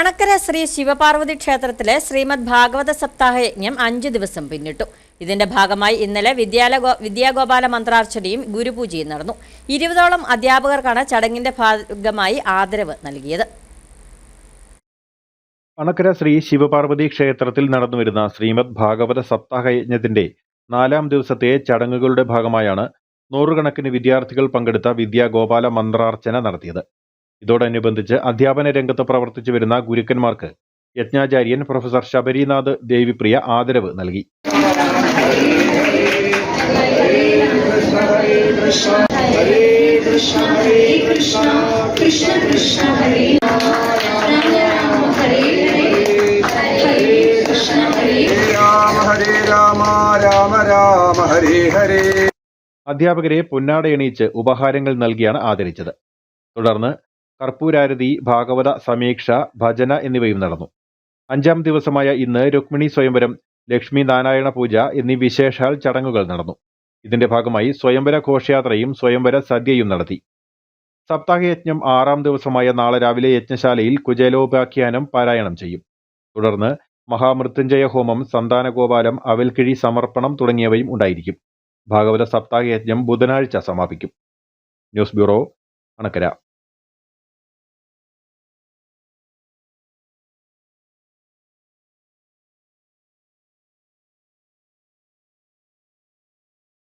അണക്കര ശ്രീ ശിവപാർവതി ക്ഷേത്രത്തിലെ ശ്രീമദ് ഭാഗവത സപ്താഹ യജ്ഞം അഞ്ചു ദിവസം പിന്നിട്ടു. ഇതിന്റെ ഭാഗമായി ഇന്നലെ വിദ്യാലയ വിദ്യാഗോപാല മന്ത്രാർച്ചനയും ഗുരുപൂജയും നടന്നു. ഇരുപതോളം അധ്യാപകർക്കാണ് ചടങ്ങിന്റെ ഭാഗമായി ആദരവ് നൽകിയത്. അണക്കര ശ്രീ ശിവപാർവതി ക്ഷേത്രത്തിൽ നടന്നുവരുന്ന ശ്രീമദ് ഭാഗവത സപ്താഹ യജ്ഞത്തിന്റെ നാലാം ദിവസത്തെ ചടങ്ങുകളുടെ ഭാഗമായാണ് നൂറുകണക്കിന് വിദ്യാർത്ഥികൾ പങ്കെടുത്ത വിദ്യാഗോപാല മന്ത്രാർച്ചന നടത്തിയത്. ഇതോടനുബന്ധിച്ച് അധ്യാപന രംഗത്ത് പ്രവർത്തിച്ചു വരുന്ന ഗുരുക്കന്മാർക്ക് യജ്ഞാചാര്യൻ പ്രൊഫസർ ശബരിനാഥ് ദേവിപ്രിയ ആദരവ് നൽകി. അധ്യാപകരെ പൊന്നാടയണിയിച്ച് ഉപഹാരങ്ങൾ നൽകിയാണ് ആദരിച്ചത്. തുടർന്ന് കർപ്പൂരാരതി ഭാഗവത സമീക്ഷ ഭജന എന്നിവയും നടന്നു. അഞ്ചാം ദിവസമായ ഇന്ന് രുക്മിണി സ്വയംവരം ലക്ഷ്മി നാരായണ പൂജ എന്നീ വിശേഷാൽ ചടങ്ങുകൾ നടന്നു. ഇതിന്റെ ഭാഗമായി സ്വയംവര ഘോഷയാത്രയും സ്വയംവര സദ്യയും നടത്തി. സപ്താഹയജ്ഞം ആറാം ദിവസമായ നാളെ രാവിലെ യജ്ഞശാലയിൽ കുചേലോപാഖ്യാനം പാരായണം ചെയ്യും. തുടർന്ന് മഹാമൃത്യുഞ്ജയ ഹോമം സന്താനഗോപാലം അവൽക്കിഴി സമർപ്പണം തുടങ്ങിയവയും ഉണ്ടായിരിക്കും. ഭാഗവത സപ്താഹയജ്ഞം ബുധനാഴ്ച സമാപിക്കും. News bureau Anakkara.